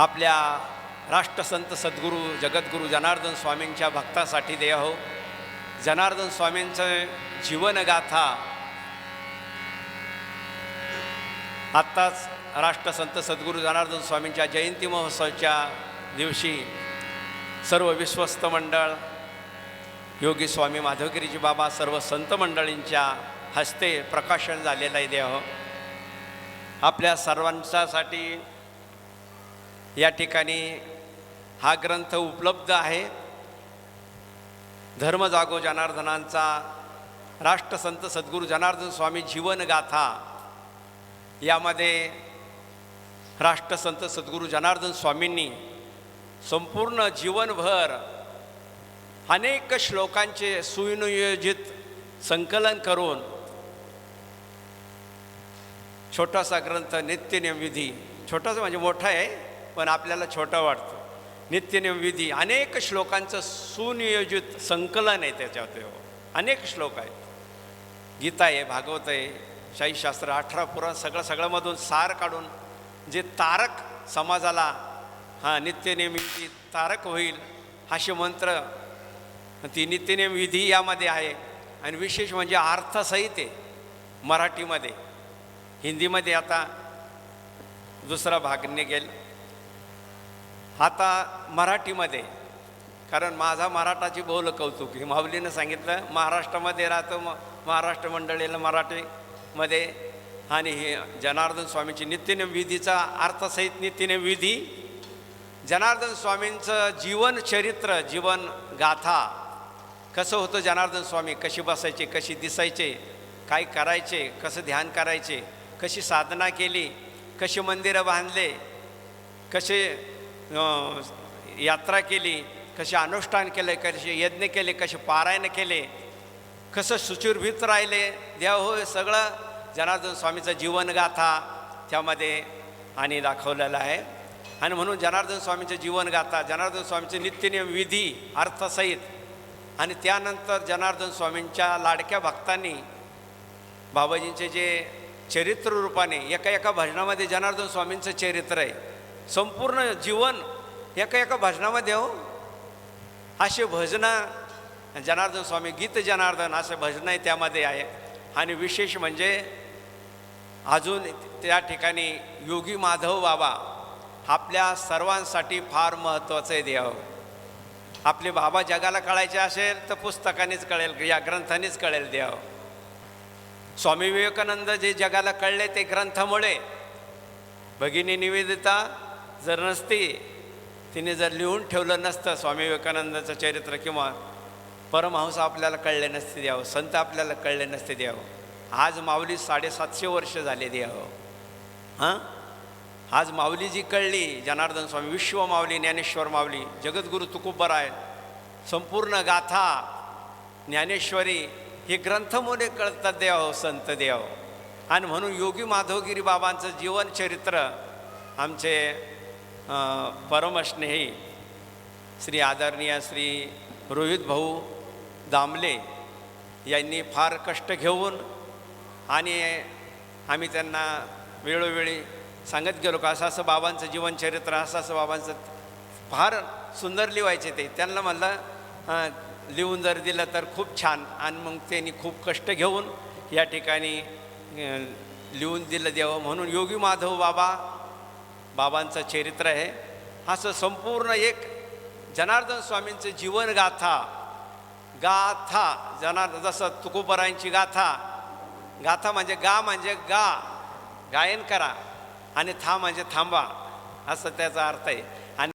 आपल्या राष्ट्रसंत सद्गुरू जगद्गुरू जनार्दन स्वामींच्या भक्तासाठी देह हो. जनार्दन स्वामींचं जीवनगाथा आत्ताच राष्ट्रसंत सद्गुरू जनार्दन स्वामींच्या जयंती महोत्सवाच्या दिवशी सर्व विश्वस्त मंडळ योगी स्वामी माधवगिरीजी बाबा सर्व संत मंडळींच्या हस्ते प्रकाशन झालेलं आहे देह हो. आपल्या सर्वांच्यासाठी या ठिकाणी हा ग्रंथ उपलब्ध आहे. धर्म जागो जनार्दनांचा राष्ट्रसंत सद्गुरू जनार्दन स्वामी जीवनगाथा यामध्ये राष्ट्रसंत सद्गुरू जनार्दन स्वामींनी संपूर्ण जीवनभर अनेक श्लोकांचे सुनियोजित संकलन करून छोटासा ग्रंथ नित्यनियम विधी छोटासा म्हणजे मोठा आहे. पण आपल्याला छोटा वाटतो. नित्यनियम विधी अनेक श्लोकांचं सुनियोजित संकलन आहे त्याच्यात हो. अनेक श्लोक आहेत. गीता आहे भागवत आहे शाहीशास्त्र अठरा पुराण सगळं सगळ्यामधून सार काढून जे तारक समाजाला हा नित्यनियम विधी तारक होईल असे मंत्र ती नित्यनियम विधी यामध्ये आहे. आणि विशेष म्हणजे अर्थसहित आहे मराठीमध्ये. हिंदीमध्ये आता दुसरा भाग निघेल. आता मराठीमध्ये कारण माझा मराठाची बोल कौतुक हे माऊलीनं सांगितलं महाराष्ट्रामध्ये राहतो म महाराष्ट्र मंडळीला मराठीमध्ये आणि हे जनार्दन स्वामींची नित्यनियम विधीचा अर्थसहित नित्यनियम विधी जनार्दन स्वामींचं जीवन चरित्र जीवन गाथा कसं होतं जनार्दन स्वामी कशी बसायचे कशी दिसायचे काय करायचे कसं ध्यान करायचे कशी साधना केली कशी मंदिरं बांधले कसे यात्रा केली कसे अनुष्ठान केले कसे यज्ञ केले कसे पारायण केले कसं सुचिरभीत राहिले देव हो सगळं जनार्दन स्वामीचं जीवनगाथा त्यामध्ये आणि दाखवलेलं आहे. आणि म्हणून जनार्दन स्वामीचं जीवनगाथा जनार्दन स्वामीचे नित्यनियम विधी अर्थसहित आणि त्यानंतर जनार्दन स्वामींच्या लाडक्या भक्तांनी बाबाजींचे जे चरित्र रूपाने एका एका भजनामध्ये जनार्दन स्वामींचं चरित्र आहे. संपूर्ण जीवन एका एका भजनामध्ये हो. असे भजनं जनार्दन स्वामी गीत जनार्दन असे भजनंही त्यामध्ये आहे. आणि विशेष म्हणजे अजून त्या ठिकाणी योगी माधव बाबा आपल्या सर्वांसाठी फार महत्त्वाचं आहे देव हो. आपले बाबा जगाला कळायचे असेल तर पुस्तकानेच कळेल या ग्रंथानेच कळेल देव हो. स्वामी विवेकानंद जे जगाला कळले ते ग्रंथामुळे भगिनी निवेदिता जर नसती तिने जर लिहून ठेवलं नसतं स्वामी विवेकानंदाचं चरित्र किंवा परमहंस आपल्याला कळले नसते द्यावं संत आपल्याला कळले नसते द्यावं. आज माऊली साडेसातशे वर्ष झाले द्यावं. हां? आज माऊली जी कळली जनार्दन स्वामी विश्व माऊली ज्ञानेश्वर माऊली जगद्गुरू तुकोबराय संपूर्ण गाथा ज्ञानेश्वरी हे ग्रंथमुळे कळतात देव संत देव आणि म्हणून योगी माधवगिरी बाबांचं जीवनचरित्र आमचे परमस्नेही श्री आदरणीय श्री रोहित भाऊ दामले यांनी फार कष्ट घेऊन आणि आम्ही त्यांना वेळोवेळी सांगत गेलो का असं असं बाबांचं जीवनचरित्र असं असं बाबांचं फार सुंदर लिवायचे ते. त्यांना म्हणलं लिहून जर दिलं तर खूप छान. आणि मग त्यांनी खूप कष्ट घेऊन या ठिकाणी लिहून दिलं द्यावं म्हणून. योगी माधव बाबा बाबांचं चरित्र आहे. असं संपूर्ण एक जनार्दन स्वामींचं जीवनगाथा गाथा जनार्द जसं तुकोबरायांची गाथा. गाथा म्हणजे गा म्हणजे गा गायन करा आणि था म्हणजे थांबा असं त्याचा अर्थ आहे. आणि